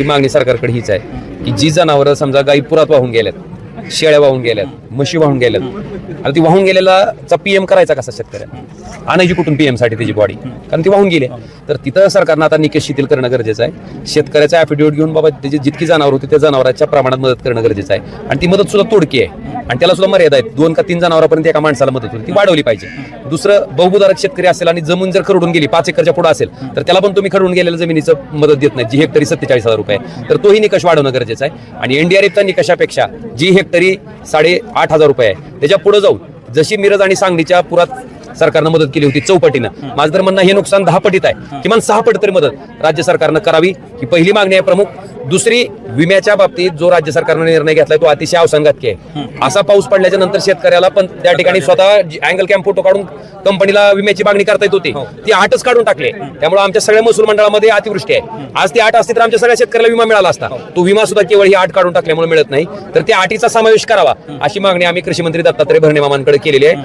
ही मागणी सरकारकडे हीच आहे की जी जनावरं समजा गाई पुरात वाहून गेल्यात शेळ्या वाहून गेल्यात म्हशी वाहून गेल्यात आणि ती वाहून गेलेला पीएम करायचा कसा शेतकऱ्या आणायची कुठून पीएमसाठी त्याची बॉडी कारण ती वाहून गेली. तर तिथं सरकारनं आता निकष शिथिल करणं गरजेचं आहे. शेतकऱ्याचा ॲफिडेविट घेऊन बाबा त्याची जितकी जनावर होती त्या जनावरांच्या प्रमाणात मदत करणं गरजेचं आहे. आणि ती मदत सुद्धा तोडकी आहे. आणि त्याला सुद्धा मर्यादा आहेत. दोन का तीन जनावरांपर्यंत एका माणसाला मदत होईल ती वाढवली पाहिजे. दुसरं बहुभूधारक शेतकरी असेल आणि जमीन जर खरडून गेली पाच एकरच्या पुढे असेल तर त्याला पण तुम्ही खरडून गेलेल्या जमिनीचं मदत देत नाही. जी हेक्टरी सत्तेचाळीस हजार रुपये तर तोही निकष वाढवणं गरजेचं आहे. आणि एनडीआरएफच्या निकषापेक्षा जी हेक्टरी साडे आठ हजार रुपये आहे त्याच्या पुढे जाऊन जशी मिरज आणि सांगलीच्या पुरात सरकारनं मदत केली होती चौपटीनं माझं तर म्हणणं हे नुकसान दहा पटीत आहे. किमान सहा पट तरी मदत राज्य सरकारनं करावी. ही पहिली मागणी आहे प्रमुख. दुसरी विम्याच्या बाबतीत जो राज्य सरकारनं निर्णय घेतलाय तो अतिशय अवसंगातकी आहे. असा पाऊस पडल्याच्या नंतर शेतकऱ्याला पण त्या ठिकाणी स्वतः अँगल कॅम्प फोटो काढून कंपनीला विम्याची मागणी करता येत होती. ती आठच काढून टाकले. त्यामुळे आमच्या सगळ्या महसूल मंडळामध्ये अतिवृष्टी आहे. आज ती आठ असती तर आमच्या सगळ्या शेतकऱ्याला विमा मिळाला असता. तो विमा सुद्धा केवळ ही आठ काढून टाकल्यामुळे मिळत नाही. तर त्या आठीचा समावेश करावा अशी मागणी आम्ही कृषी मंत्री दत्तात्रय भरणे मामांकडे केलेली आहे.